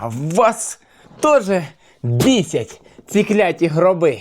А вас теж бісять ці кляті гроби.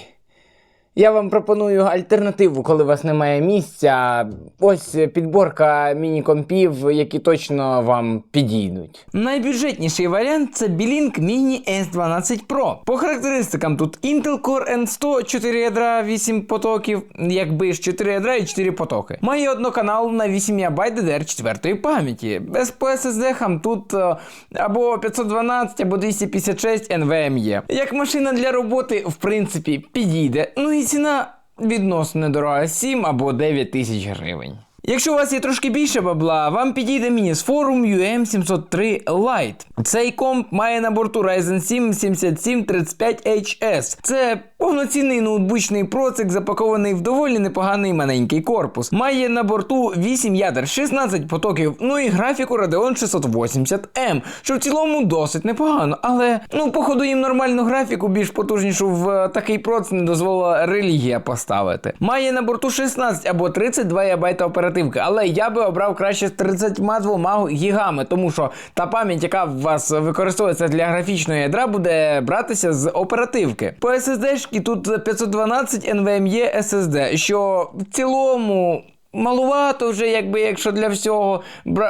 Я вам пропоную альтернативу, коли у вас немає місця. Ось підборка міні-компів, які точно вам підійдуть. Найбюджетніший варіант це Білінк Mini S12 Pro. По характеристикам тут Intel Core N100, 4 ядра, 8 потоків, якби ж 4 ядра і 4 потоки. Має одноканал на 8 ГБ DDR4 пам'яті. Без по SSD тут е, або 512, або 256 NVMe. Як машина для роботи, в принципі, підійде. Ну і ціна відносно недорога 7 або 9 тисяч гривень. Якщо у вас є трошки більше бабла, вам підійде мініс Forum UM703 Lite. Цей комп має на борту Ryzen 7 7735HS. Це повноцінний ноутбучний процик, запакований в доволі непоганий маленький корпус. Має на борту 8 ядер, 16 потоків, ну і графіку Radeon 680M, що в цілому досить непогано. Але ну, походу їм нормальну графіку, більш потужнішу в е, такий проц не дозволила релігія поставити. Має на борту 16 або 32 ГБ оперативки, але я би обрав краще з 32 гігами, тому що та пам'ять, яка у вас використовується для графічного ядра, буде братися з оперативки. По SSD тут 512 NVMe SSD, що в цілому. Малувато вже, якби якщо для всього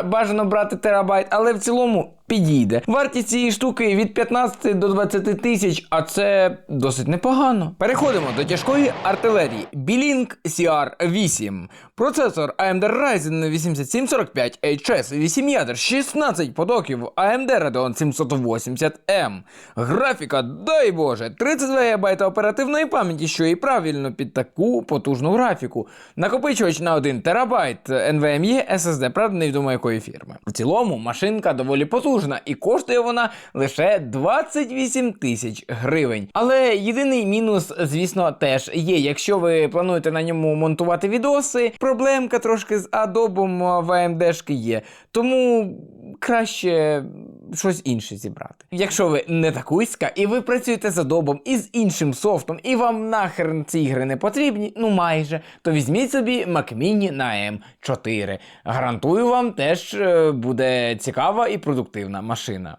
бажано брати терабайт, але в цілому підійде. Вартість цієї штуки від 15 до 20 тисяч, а це досить непогано. Переходимо до тяжкої артилерії. Білінг CR8. Процесор AMD Ryzen 8745 HS, 8 ядер, 16 потоків, AMD Radeon 780M. Графіка, дай Боже, 32 ГБ оперативної пам'яті, що і правильно під таку потужну графіку. Накопичувач на 1 терабайт NVMe SSD, правда, невідомо якої фірми. В цілому машинка доволі потужна і коштує вона лише 28 тисяч гривень. Але єдиний мінус, звісно, теж є. Якщо ви плануєте на ньому монтувати відоси, проблемка трошки з адобом в AMD-шки є. Тому краще щось інше зібрати. Якщо ви не такуська, і ви працюєте за добом і з іншим софтом, і вам нахрен ці ігри не потрібні, ну майже, то візьміть собі Mac Mini на M4. Гарантую вам теж е, буде цікава і продуктивна машина.